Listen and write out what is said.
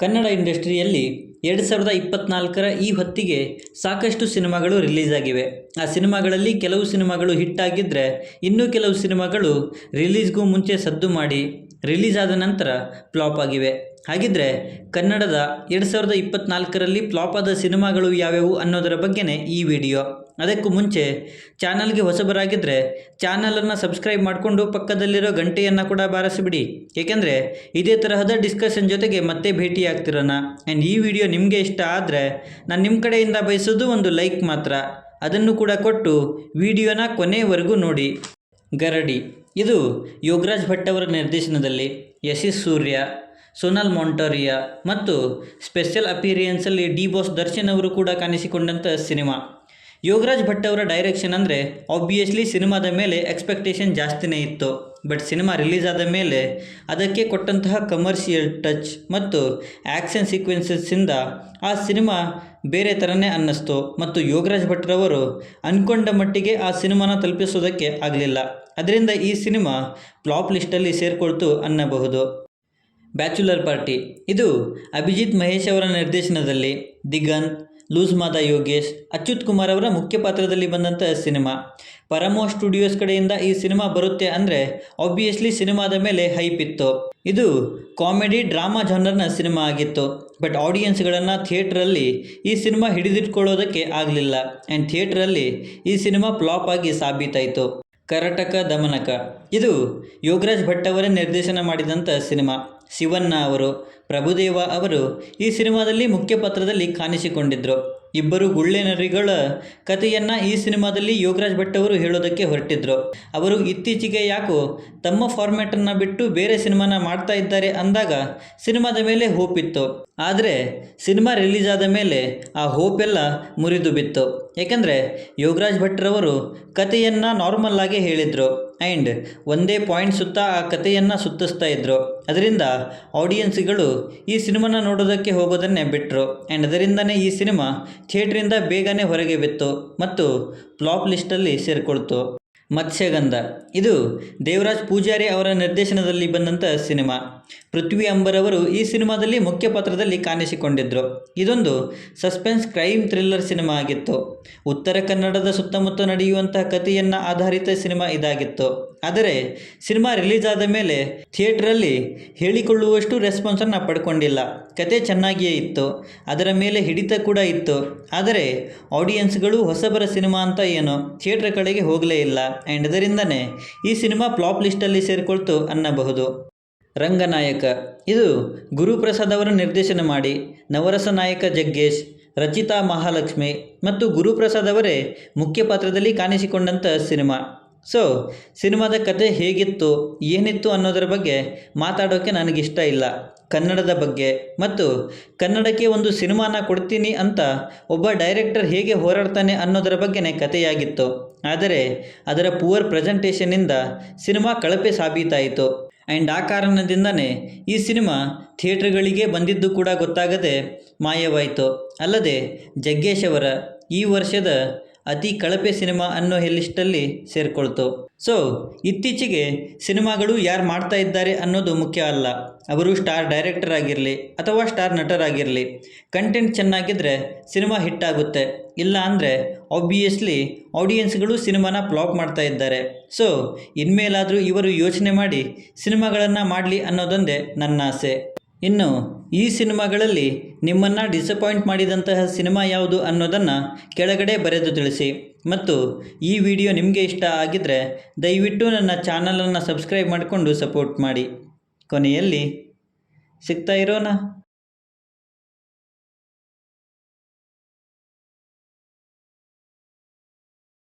ಕನ್ನಡ ಇಂಡಸ್ಟ್ರಿಯಲ್ಲಿ ಎರಡು ಸಾವಿರದ ಇಪ್ಪತ್ನಾಲ್ಕರ ಈ ಹೊತ್ತಿಗೆ ಸಾಕಷ್ಟು ಸಿನಿಮಾಗಳು ರಿಲೀಸ್ ಆಗಿವೆ. ಆ ಸಿನಿಮಾಗಳಲ್ಲಿ ಕೆಲವು ಸಿನಿಮಾಗಳು ಹಿಟ್ ಆಗಿದ್ದರೆ ಇನ್ನೂ ಕೆಲವು ಸಿನಿಮಾಗಳು ರಿಲೀಸ್ಗೂ ಮುಂಚೆ ಸದ್ದು ಮಾಡಿ ರಿಲೀಸ್ ಆದ ನಂತರ ಫ್ಲಾಪ್ ಆಗಿವೆ. ಹಾಗಿದ್ರೆ ಕನ್ನಡದ ಎರಡು ಸಾವಿರದ ಇಪ್ಪತ್ನಾಲ್ಕರಲ್ಲಿ ಫ್ಲಾಪ್ ಆದ ಸಿನಿಮಾಗಳು ಯಾವ್ಯಾವು ಅನ್ನೋದರ ಬಗ್ಗೆನೇ ಈ ವಿಡಿಯೋ. ಅದಕ್ಕೂ ಮುಂಚೆ ಚಾನಲ್ಗೆ ಹೊಸಬರಾಗಿದ್ದರೆ ಚಾನಲನ್ನು ಸಬ್ಸ್ಕ್ರೈಬ್ ಮಾಡಿಕೊಂಡು ಪಕ್ಕದಲ್ಲಿರೋ ಗಂಟೆಯನ್ನು ಕೂಡ ಬಾರಿಸಿಬಿಡಿ. ಏಕೆಂದರೆ ಇದೇ ತರಹದ ಡಿಸ್ಕಷನ್ ಜೊತೆಗೆ ಮತ್ತೆ ಭೇಟಿ ಆಗ್ತಿರೋಣ ಆ್ಯಂಡ್ ಈ ವಿಡಿಯೋ ನಿಮಗೆ ಇಷ್ಟ ಆದರೆ ನಾನು ನಿಮ್ಮ ಕಡೆಯಿಂದ ಬಯಸೋದು ಒಂದು ಲೈಕ್ ಮಾತ್ರ. ಅದನ್ನು ಕೂಡ ಕೊಟ್ಟು ವಿಡಿಯೋನ ಕೊನೆಯವರೆಗೂ ನೋಡಿ. ಗರಡಿ. ಇದು ಯೋಗರಾಜ್ ಭಟ್ ಅವರ ನಿರ್ದೇಶನದಲ್ಲಿ ಯಶಸ್ ಸೂರ್ಯ. ಸೋನಲ್ ಮೊಂಟೋರಿಯಾ ಮತ್ತು ಸ್ಪೆಷಲ್ ಅಪೀರಿಯನ್ಸಲ್ಲಿ ಡಿ ಬಾಸ್ ದರ್ಶನ್ ಅವರು ಕೂಡ ಕಾಣಿಸಿಕೊಂಡಂಥ ಸಿನಿಮಾ. ಯೋಗರಾಜ್ ಭಟ್ ಅವರ ಡೈರೆಕ್ಷನ್ ಅಂದರೆ ಆಬ್ವಿಯಸ್ಲಿ ಸಿನಿಮಾದ ಮೇಲೆ ಎಕ್ಸ್ಪೆಕ್ಟೇಷನ್ ಜಾಸ್ತಿನೇ ಇತ್ತು. ಬಟ್ ಸಿನಿಮಾ ರಿಲೀಸ್ ಆದ ಮೇಲೆ ಅದಕ್ಕೆ ಕೊಟ್ಟಂತಹ ಕಮರ್ಷಿಯಲ್ ಟಚ್ ಮತ್ತು ಆ್ಯಕ್ಷನ್ ಸೀಕ್ವೆನ್ಸಸ್ಸಿಂದ ಆ ಸಿನಿಮಾ ಬೇರೆ ಥರನೇ ಅನ್ನಿಸ್ತು. ಮತ್ತು ಯೋಗರಾಜ್ ಭಟ್ರವರು ಅಂದ್ಕೊಂಡ ಮಟ್ಟಿಗೆ ಆ ಸಿನಿಮಾನ ತಲುಪಿಸೋದಕ್ಕೆ ಆಗಲಿಲ್ಲ. ಅದರಿಂದ ಈ ಸಿನಿಮಾ ಫ್ಲಾಪ್ ಲಿಸ್ಟಲ್ಲಿ ಸೇರಿಕೊಳ್ತು ಅನ್ನಬಹುದು. Bachelor party. ಇದು ಅಭಿಜಿತ್ ಮಹೇಶ್ ಅವರ ನಿರ್ದೇಶನದಲ್ಲಿ ದಿಗಂತ್, ಲೂಸ್ ಮಾದ ಯೋಗೇಶ್, ಅಚ್ಯುತ್ ಕುಮಾರ್ ಅವರ ಮುಖ್ಯ ಪಾತ್ರದಲ್ಲಿ ಬಂದಂಥ ಸಿನಿಮಾ. ಪರಮೋ ಸ್ಟುಡಿಯೋಸ್ ಕಡೆಯಿಂದ ಈ ಸಿನಿಮಾ ಬರುತ್ತೆ ಅಂದರೆ ಆಬ್ವಿಯಸ್ಲಿ ಸಿನಿಮಾದ ಮೇಲೆ ಹೈಪ್ ಇತ್ತು. ಇದು ಕಾಮಿಡಿ, ಡ್ರಾಮಾ ಜನರ್ನ ಸಿನಿಮಾ ಆಗಿತ್ತು. ಬಟ್ ಆಡಿಯನ್ಸ್ಗಳನ್ನು ಥಿಯೇಟ್ರಲ್ಲಿ ಈ ಸಿನಿಮಾ ಹಿಡಿದಿಟ್ಕೊಳ್ಳೋದಕ್ಕೆ ಆಗಲಿಲ್ಲ. ಆ್ಯಂಡ್ ಥಿಯೇಟ್ರಲ್ಲಿ ಈ ಸಿನಿಮಾ ಫ್ಲಾಪ್ ಆಗಿ ಸಾಬೀತಾಯಿತು. ಕರಟಕ ದಮನಕ. ಇದು ಯೋಗರಾಜ್ ಭಟ್ ಅವರೇ ನಿರ್ದೇಶನ ಮಾಡಿದಂಥ ಸಿನಿಮಾ. ಶಿವಣ್ಣ ಅವರು ಪ್ರಭುದೇವ ಅವರು ಈ ಸಿನಿಮಾದಲ್ಲಿ ಮುಖ್ಯ ಪಾತ್ರದಲ್ಲಿ ಕಾಣಿಸಿಕೊಂಡಿದ್ದರು ಇಬ್ಬರು ಗುಳ್ಳೆ ನರಿಗಳ ಕಥೆಯನ್ನು ಈ ಸಿನಿಮಾದಲ್ಲಿ ಯೋಗರಾಜ್ ಭಟ್ ಅವರು ಹೇಳೋದಕ್ಕೆ ಹೊರಟಿದ್ರು. ಅವರು ಇತ್ತೀಚೆಗೆ ಯಾಕೋ ತಮ್ಮ ಫಾರ್ಮ್ಯಾಟನ್ನು ಬಿಟ್ಟು ಬೇರೆ ಸಿನಿಮಾನ ಮಾಡ್ತಾ ಇದ್ದಾರೆ ಅಂದಾಗ ಸಿನಿಮಾದ ಮೇಲೆ ಹೋಪ್ ಇತ್ತು. ಆದರೆ ಸಿನಿಮಾ ರಿಲೀಸ್ ಆದ ಮೇಲೆ ಆ ಹೋಪ್ ಎಲ್ಲ ಮುರಿದು ಬಿತ್ತು. ಏಕೆಂದರೆ ಯೋಗರಾಜ್ ಭಟ್ರವರು ಕಥೆಯನ್ನು ನಾರ್ಮಲ್ ಆಗಿ ಹೇಳಿದರು ಆ್ಯಂಡ್ ಒಂದೇ ಪಾಯಿಂಟ್ ಸುತ್ತ ಆ ಕಥೆಯನ್ನು ಸುತ್ತಿಸ್ತಾ ಇದ್ದರು ಅದರಿಂದ ಆಡಿಯನ್ಸ್ಗಳು ಈ ಸಿನಿಮಾನ ನೋಡೋದಕ್ಕೆ ಹೋಗೋದನ್ನೇ ಬಿಟ್ಟರು ಆ್ಯಂಡ್ ಅದರಿಂದನೇ ಈ ಸಿನಿಮಾ ಥಿಯೇಟ್ರಿಂದ ಬೇಗನೆ ಹೊರಗೆ ಬಿತ್ತು ಮತ್ತು ಫ್ಲಾಪ್ ಲಿಸ್ಟಲ್ಲಿ ಸೇರಿಕೊಳ್ತು. ಮತ್ಸ್ಯಗಂಧ. ಇದು ದೇವರಾಜ್ ಪೂಜಾರಿ ಅವರ ನಿರ್ದೇಶನದಲ್ಲಿ ಬಂದಂಥ ಸಿನಿಮಾ. ಪೃಥ್ವಿ ಅಂಬರವರು ಈ ಸಿನಿಮಾದಲ್ಲಿ ಮುಖ್ಯ ಪಾತ್ರದಲ್ಲಿ ಕಾಣಿಸಿಕೊಂಡಿದ್ದರು ಇದೊಂದು ಸಸ್ಪೆನ್ಸ್ ಕ್ರೈಮ್ ಥ್ರಿಲ್ಲರ್ ಸಿನಿಮಾ ಆಗಿತ್ತು. ಉತ್ತರ ಕನ್ನಡದ ಸುತ್ತಮುತ್ತ ನಡೆಯುವಂತಹ ಕಥೆಯನ್ನು ಆಧಾರಿತ ಸಿನಿಮಾ ಇದಾಗಿತ್ತು. ಆದರೆ ಸಿನಿಮಾ ರಿಲೀಸ್ ಆದ ಮೇಲೆ ಥಿಯೇಟ್ರಲ್ಲಿ ಹೇಳಿಕೊಳ್ಳುವಷ್ಟು ರೆಸ್ಪಾನ್ಸನ್ನು ಪಡ್ಕೊಂಡಿಲ್ಲ. ಕತೆ ಚೆನ್ನಾಗಿಯೇ ಇತ್ತು. ಅದರ ಮೇಲೆ ಹಿಡಿತ ಕೂಡ ಇತ್ತು. ಆದರೆ ಆಡಿಯನ್ಸ್ಗಳು ಹೊಸಬರ ಸಿನಿಮಾ ಅಂತ ಏನು ಥಿಯೇಟ್ರ್ ಕಡೆಗೆ ಹೋಗಲೇ ಇಲ್ಲ. ಆ್ಯಂಡ್ ಅದರಿಂದನೇ ಈ ಸಿನಿಮಾ ಫ್ಲಾಪ್ ಲಿಸ್ಟಲ್ಲಿ ಸೇರಿಕೊಳ್ತು ಅನ್ನಬಹುದು. ರಂಗನಾಯಕ. ಇದು ಗುರುಪ್ರಸಾದ್ ಅವರ ನಿರ್ದೇಶನ ಮಾಡಿ ನವರಸ ನಾಯಕ ಜಗ್ಗೇಶ್, ರಚಿತಾ ಮಹಾಲಕ್ಷ್ಮಿ ಮತ್ತು ಗುರುಪ್ರಸಾದ್ ಅವರೇ ಮುಖ್ಯ ಪಾತ್ರದಲ್ಲಿ ಕಾಣಿಸಿಕೊಂಡಂಥ ಸಿನಿಮಾ. ಸೊ, ಸಿನಿಮಾದ ಕತೆ ಹೇಗಿತ್ತು, ಏನಿತ್ತು ಅನ್ನೋದರ ಬಗ್ಗೆ ಮಾತಾಡೋಕ್ಕೆ ನನಗಿಷ್ಟ ಇಲ್ಲ. ಕನ್ನಡದ ಬಗ್ಗೆ ಮತ್ತು ಕನ್ನಡಕ್ಕೆ ಒಂದು ಸಿನಿಮಾನ ಕೊಡ್ತೀನಿ ಅಂತ ಒಬ್ಬ ಡೈರೆಕ್ಟರ್ ಹೇಗೆ ಹೋರಾಡ್ತಾನೆ ಅನ್ನೋದರ ಬಗ್ಗೆನೇ ಕಥೆಯಾಗಿತ್ತು. ಆದರೆ ಅದರ ಪುವರ್ ಪ್ರೆಸೆಂಟೇಷನ್ನಿಂದ ಸಿನಿಮಾ ಕಳಪೆ ಸಾಬೀತಾಯಿತು. ಆ್ಯಂಡ್ ಆ ಕಾರಣದಿಂದನೇ ಈ ಸಿನಿಮಾ ಥಿಯೇಟ್ರ್ಗಳಿಗೆ ಬಂದಿದ್ದು ಕೂಡ ಗೊತ್ತಾಗದೆ ಮಾಯವಾಯಿತು. ಅಲ್ಲದೆ ಜಗ್ಗೇಶ್ ಅವರ ಈ ವರ್ಷದ ಅತಿ ಕಳಪೆ ಸಿನಿಮಾ ಅನ್ನೋ ಲಿಸ್ಟಲ್ಲಿ ಸೇರಿಕೊಳ್ತು. ಸೊ, ಇತ್ತೀಚೆಗೆ ಸಿನಿಮಾಗಳು ಯಾರು ಮಾಡ್ತಾ ಇದ್ದಾರೆ ಅನ್ನೋದು ಮುಖ್ಯ ಅಲ್ಲ. ಅವರು ಸ್ಟಾರ್ ಡೈರೆಕ್ಟರ್ ಆಗಿರಲಿ ಅಥವಾ ಸ್ಟಾರ್ ನಟರಾಗಿರಲಿ, ಕಂಟೆಂಟ್ ಚೆನ್ನಾಗಿದ್ದರೆ ಸಿನಿಮಾ ಹಿಟ್ ಆಗುತ್ತೆ. ಇಲ್ಲ ಅಂದರೆ ಆಬ್ವಿಯಸ್ಲಿ ಆಡಿಯನ್ಸ್ಗಳು ಸಿನಿಮಾನ ಫ್ಲಾಪ್ ಮಾಡ್ತಾ ಇದ್ದಾರೆ. ಸೊ ಇನ್ಮೇಲಾದರೂ ಇವರು ಯೋಚನೆ ಮಾಡಿ ಸಿನಿಮಾಗಳನ್ನು ಮಾಡಲಿ ಅನ್ನೋದೊಂದೇ ನನ್ನ ಆಸೆ. ಇನ್ನು, ಈ ಸಿನಿಮಾಗಳಲ್ಲಿ ನಿಮ್ಮನ್ನು ಡಿಸಪಾಯಿಂಟ್ ಮಾಡಿದಂತಹ ಸಿನಿಮಾ ಯಾವುದು ಅನ್ನೋದನ್ನು ಕೆಳಗಡೆ ಬರೆದು ತಿಳಿಸಿ. ಮತ್ತು, ಈ ವಿಡಿಯೋ ನಿಮಗೆ ಇಷ್ಟ ಆಗಿದ್ದರೆ ದಯವಿಟ್ಟು ನನ್ನ ಚಾನಲನ್ನು ಸಬ್ಸ್ಕ್ರೈಬ್ ಮಾಡಿಕೊಂಡು ಸಪೋರ್ಟ್ ಮಾಡಿ. ಕೊನೆಯಲ್ಲಿ, ಸಿಗ್ತಾ ಇರೋಣ